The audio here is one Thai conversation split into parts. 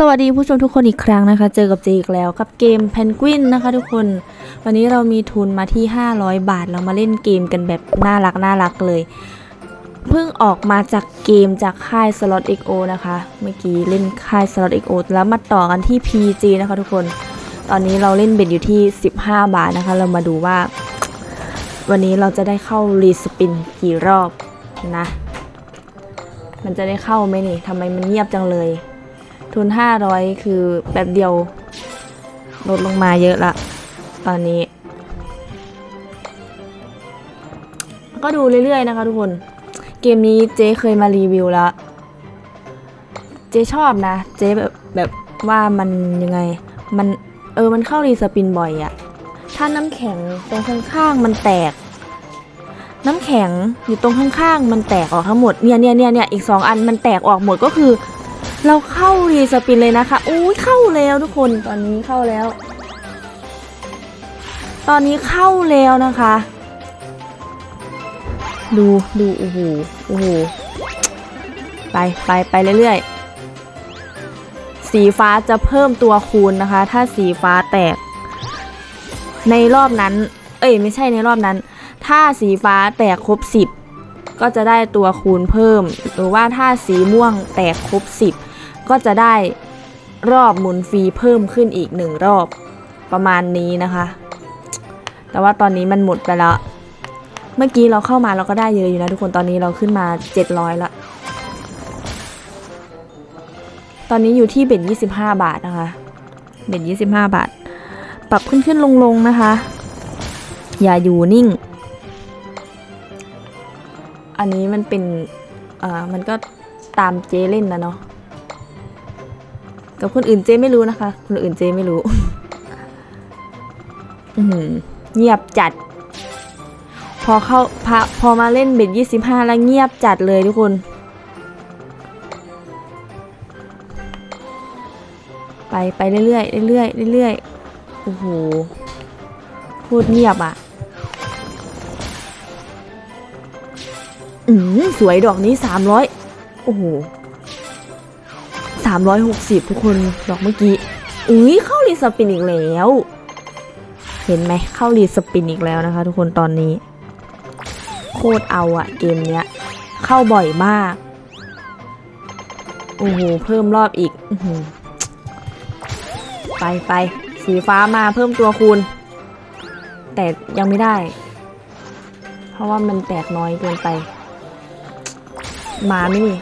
สวัสดีผู้ชมทุกคนอีกครั้งนะคะ เจอกับเจอีกแล้วกับเกมเพนกวินนะคะทุกคน วันนี้เรามีทุนมาที่ 500 บาทเรามาเล่นเกมกันแบบน่ารักน่ารักเลย เพิ่งออกมาจากเกมจากค่าย Slot XO นะคะ เมื่อกี้เล่นค่าย Slot XO แล้วมาต่อกันที่ PG นะคะทุกคน ตอนนี้เราเล่นเบ็ดอยู่ที่ 15 บาทนะคะ เรามาดูว่า วันนี้เราจะได้เข้ารีสปินกี่รอบนะ มันจะได้เข้าไหมนี่ทำไมมันเงียบจังเลย ทุน 500 คือแป๊บเดียวลดลงมาเยอะละ ตอนนี้ ก็ดูเรื่อยๆนะคะทุกคน เกมนี้เจ๊เคยมารีวิวแล้ว เจ๊ชอบนะ เจ๊แบบแบบว่ามันยังไง มันเออมันเข้ารีสปินบ่อยอะถ้าน้ำแข็งตรงข้างๆมันแตก น้ำแข็งอยู่ตรงข้างๆมันแตกออกทั้งหมดเนี่ยเนี่ยเนี่ยเนี่ยอีกสองอันมันแตกออกหมดก็คือ เราเข้ารีสปินเลยนะคะอุ้ยเข้าแล้วทุกคนตอนนี้เข้าแล้ว ตอนนี้เข้าแล้วนะคะ ดูดูโอ้โหโอ้โหไปไปไปเรื่อยๆ สีฟ้าจะเพิ่มตัวคูณนะคะ ถ้าสีฟ้าแตก ในรอบนั้น เอ้ยไม่ใช่ในรอบนั้น ถ้าสีฟ้าแตกครบ 10 ก็จะได้ตัวคูณเพิ่ม หรือว่าถ้าสีม่วงแตกครบ 10 ก็จะได้รอบหมุนฟรีเพิ่มขึ้นอีกหนึ่งรอบประมาณนี้นะคะ แต่ว่าตอนนี้มันหมดไปแล้ว เมื่อกี้เราเข้ามาเราก็ได้เยอะอยู่นะทุกคนตอนนี้เราขึ้นมา 700ละตอนนี้อยู่ที่เบ็ด25 บาทนะคะ เบ็ด25 บาท ปรับขึ้นขึ้นลงลงนะคะ อย่าอยู่นิ่ง อันนี้มันเป็น อ่า มันก็ตามเจเล่นนะเนาะ กับคนอื่นเจไม่รู้นะคะ คนอื่นเจไม่รู้เงียบจัด พอเข้าพอพอมาเล่นเบ็ดยี่สิบห้าแล้วเงียบจัดเลยทุกคนไปไปเรื่อยๆเรื่อยเรื่อยโอ้โหพูดเงียบอะอืมสวยดอกนี้สามร้อยโอ้โห สามร้อยหกสิบทุกคนดอกเมื่อกี้อุ้ยเข้ารีสปินอีกแล้ว เห็นไหมเข้ารีสปินอีกแล้วนะคะ ทุกคนตอนนี้ โคตรเอาอะเกมเนี้ย เข้าบ่อยมาก โอ้โห เพิ่มรอบอีกอไปไปสีฟ้ามาเพิ่มตัวคูณ แต่ยังไม่ได้ เพราะว่ามันแตกน้อยเกินไป มาไมนี่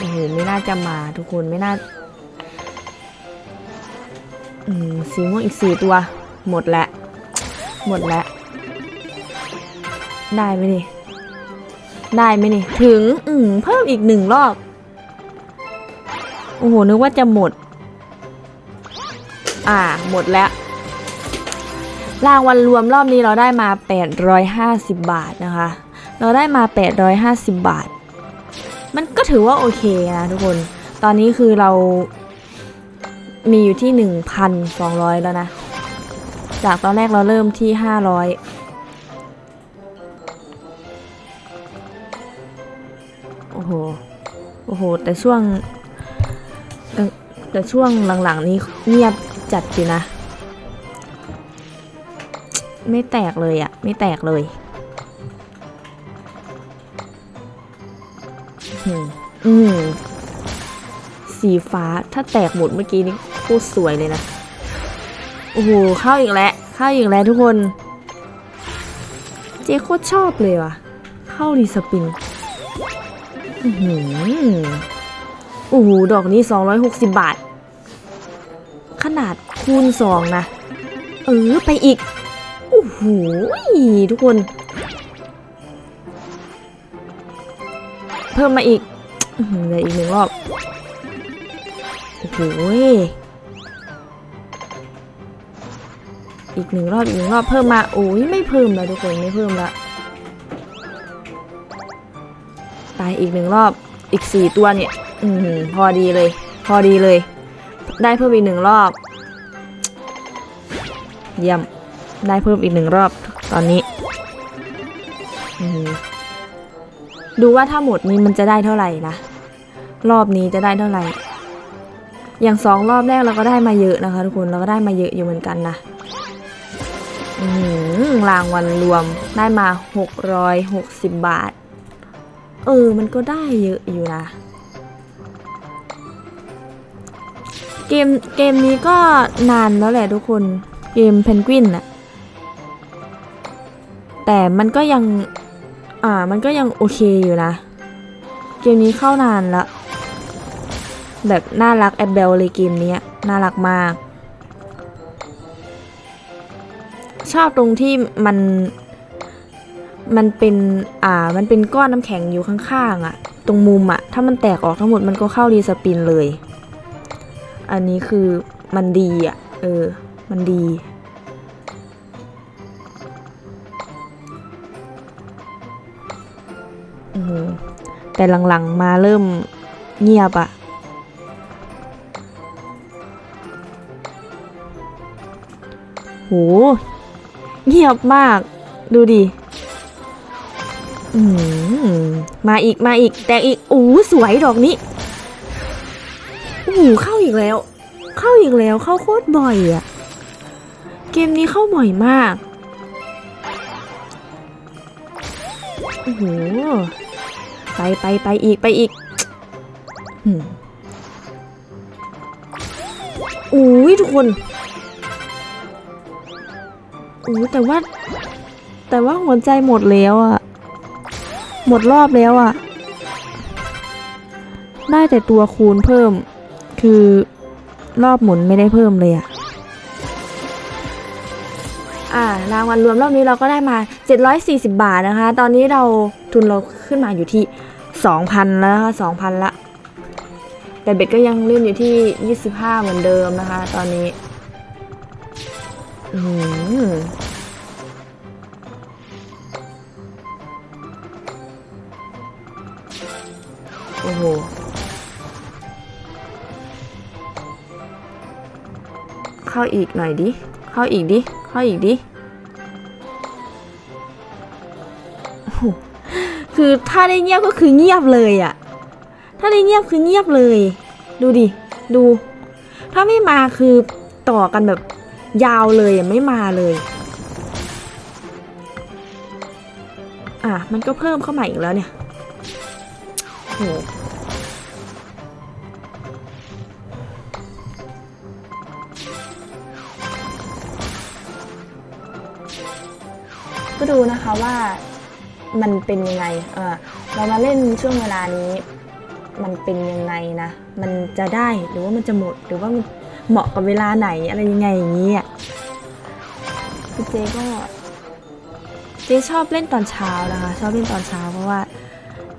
โอ้โหไม่น่าจะมาทุกคนไม่น่าอืมสีม่วงอีกสี่ตัว หมดแล้วหมดแล้วได้ไหมนี่ ได้ไหมนี่ ถึง อืมเพิ่มอีกหนึ่งรอบ โอ้โห นึกว่าจะหมด อ่า หมดแล้ว รางวัลรวมรอบนี้เราได้มา 850 บาทนะคะ เราได้มา 850 บาท มันก็ถือว่าโอเคนะทุกคน ตอนนี้คือเรามีอยู่ที่ 1,200 แล้วนะ จากตอนแรกเราเริ่มที่ 500 โอ้โห โอ้โห แต่ช่วง แต่ช่วงหลังๆนี้เงียบจัดอยู่นะ ไม่แตกเลยอะ่ะไม่แตกเลย อืมสีฟ้าถ้าแตกหมดเมื่อกี้นี่โคตรสวยเลยนะ โอ้โหเข้าอีกแล้วเข้าอีกแล้วทุกคน เจ๊โคตรชอบเลยว่ะ เข้ารีสปินอือหือโอ้โหดอกนี้ 260 บาท ขนาดคูณสองนะ เออ ไปอีก โอ้โหทุกคน พิ่มมาอีกอื้อหือเหลืออีกหนึ่งรอบ โอ้โหอีกหนึ่งรอบอีกหนึ่งรอบเพิ่มมาโอ้ยไม่เพิ่มแล้วทุกคนไม่เพิ่มละไปอีกหนึ่งรอบอีกสี่ตัวเนี่ย อืมพอดีเลย พอดีเลย ได้เพิ่มอีกหนึ่งรอบเยี่ยมได้เพิ่มอีกหนึ่งรอบตอนนี้ อืม ดูว่าถ้าหมดนี้มันจะได้เท่าไหร่นะ รอบนี้จะได้เท่าไหร่ อย่างสองรอบแรกเราก็ได้มาเยอะนะคะทุกคน เราก็ได้มาเยอะอยู่เหมือนกันนะหือรางวัลรวมได้มา 660 บาท เออ มันก็ได้เยอะอยู่นะ เกม เกมนี้ก็นานแล้วแหละทุกคน เกมเพนกวินน่ะแต่มันก็ยัง อ่า มันก็ยังโอเคอยู่นะ เกมนี้เข้านานละ แบบน่ารักแอบเบลเลยเกมนี้น่ารักมาก ชอบตรงที่มัน มันเป็น อ่า มันเป็นก้อนน้ำแข็งอยู่ข้างๆอะ่ะ ตรงมุมอะ่ะ ถ้ามันแตกออกทั้งหมดมันก็เข้ารีสปินเลย อันนี้คือมันดีอะ่ะ เออ มันดี แต่หลังๆมาเริ่มเงียบอะโห เงียบมาก ดูดิอืมมาอีกมาอีก แตกอีกโอ้สวยดอกนี้โอ้เข้าอีกแล้ว เข้าอีกแล้ว เข้าโคตรบ่อยอะเกมนี้เข้าบ่อยมากโอ้โห ไปไปไปอีกไปอีกอุ้ยทุกคนอู้แต่ว่า แต่ว่าหัวใจหมดแล้วอะหมดรอบแล้วอะได้แต่ตัวคูณเพิ่ม คือรอบหมุนไม่ได้เพิ่มเลยอะอ่ารางวัลรวมรอบนี้เราก็ได้มา 740 บาทนะคะ ตอนนี้เราทุนเราขึ้นมาอยู่ที่ 2,000แล้วนะคะ2,000ละ แต่เบ็ดก็ยังเล่นอยู่ที่25เหมือนเดิมนะคะ ตอนนี้อือหือโอ้โหเข้าอีกหน่อยดิ เข้าอีกดิ เข้าอีกดิ คือถ้าได้เงียบก็คือเงียบเลยอะถ้าได้เงียบคือเงียบเลย ดูดิ ดู ถ้าไม่มาคือต่อกันแบบยาวเลยไม่มาเลย อะ มันก็เพิ่มเข้ามาอีกแล้วเนี่ยโหก็ดูนะคะว่า มันเป็นยังไง เออเรามาเล่นช่วงเวลานี้ มันเป็นยังไงนะ มันจะได้หรือว่ามันจะหมด หรือว่ามันเหมาะกับเวลาไหนอะไรยังไงอย่างนี้อะคือเจก็ เจชอบเล่นตอนเช้านะคะ ชอบเล่นตอนเช้าเพราะว่า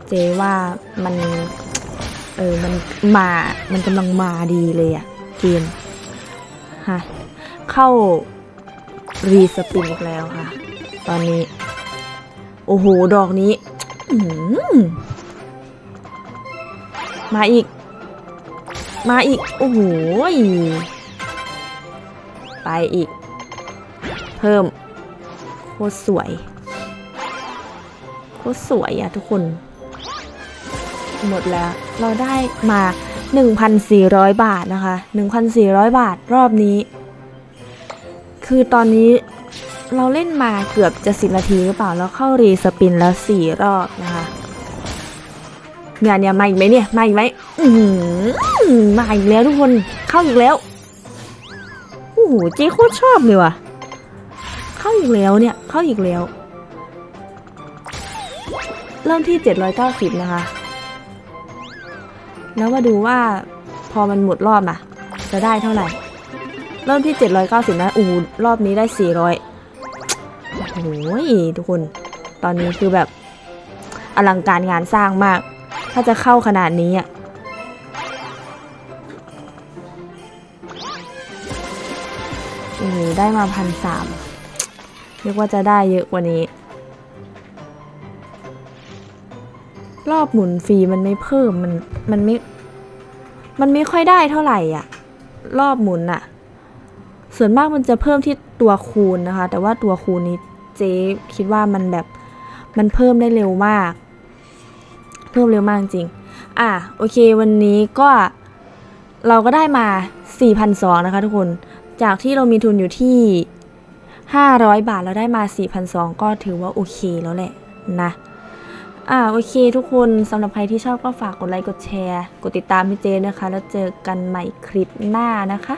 เจว่ามัน เออ มันมา มันกำลังมาดีเลยอะเกมฮะเข้ารีสปินอีกแล้วค่ะ ตอนนี้ อ้โห ดอกนี้มาอีก มาอีก โอ้โห ไปอีก เพิ่ม โคตรสวย โคตรสวยอะทุกคน หมดแล้ว เราได้มา 1,400 บาทนะคะ 1,400 บาทรอบนี้ คือตอนนี้ เราเล่นมาเกือบจะสิบนาทีหรือเปล่า แล้วเข้ารีสปินแล้วสี่รอบนะคะเนี่ยเนี่ยมาอีกไหมเนี่ยมาอีกไหมอืมาอีกแล้วทุกคนเข้าอีกแล้วโอ้โหเจ๊โคตรชอบเลยว่ะ เข้าอีกแล้วเนี่ยเข้าอีกแล้ว เริ่มที่ 790 นะคะ แล้วมาดูว่าพอมันหมดรอบน่ะจะได้เท่าไหร่ เริ่มที่ 790 นะ อู้หูรอบนี้ได้ 400 โอ้โหทุกคน ตอนนี้คือแบบอลังการงานสร้างมาก ถ้าจะเข้าขนาดนี้อะโอ้โหได้มาพันสามเรียกว่าจะได้เยอะกว่านี้ รอบหมุนฟรีมันไม่เพิ่มมันมันไม่มันไม่ค่อยได้เท่าไหร่อะ รอบหมุนอะ ส่วนมากมันจะเพิ่มที่ตัวคูณนะคะ แต่ว่าตัวคูณนี้ เจ๊คิดว่ามันแบบมันเพิ่มได้เร็วมาก เพิ่มเร็วมากจริง อะโอเควันนี้ก็เราก็ได้มา4,200นะคะทุกคน จากที่เรามีทุนอยู่ที่ 500 บาทเราได้มา4,200ก็ถือว่าโอเคแล้วแหละนะ อ่าโอเคทุกคนสำหรับใครที่ชอบก็ฝากกดไลค์กดแชร์ กดติดตามพี่เจนะคะ แล้วเจอกันใหม่คลิปหน้านะคะ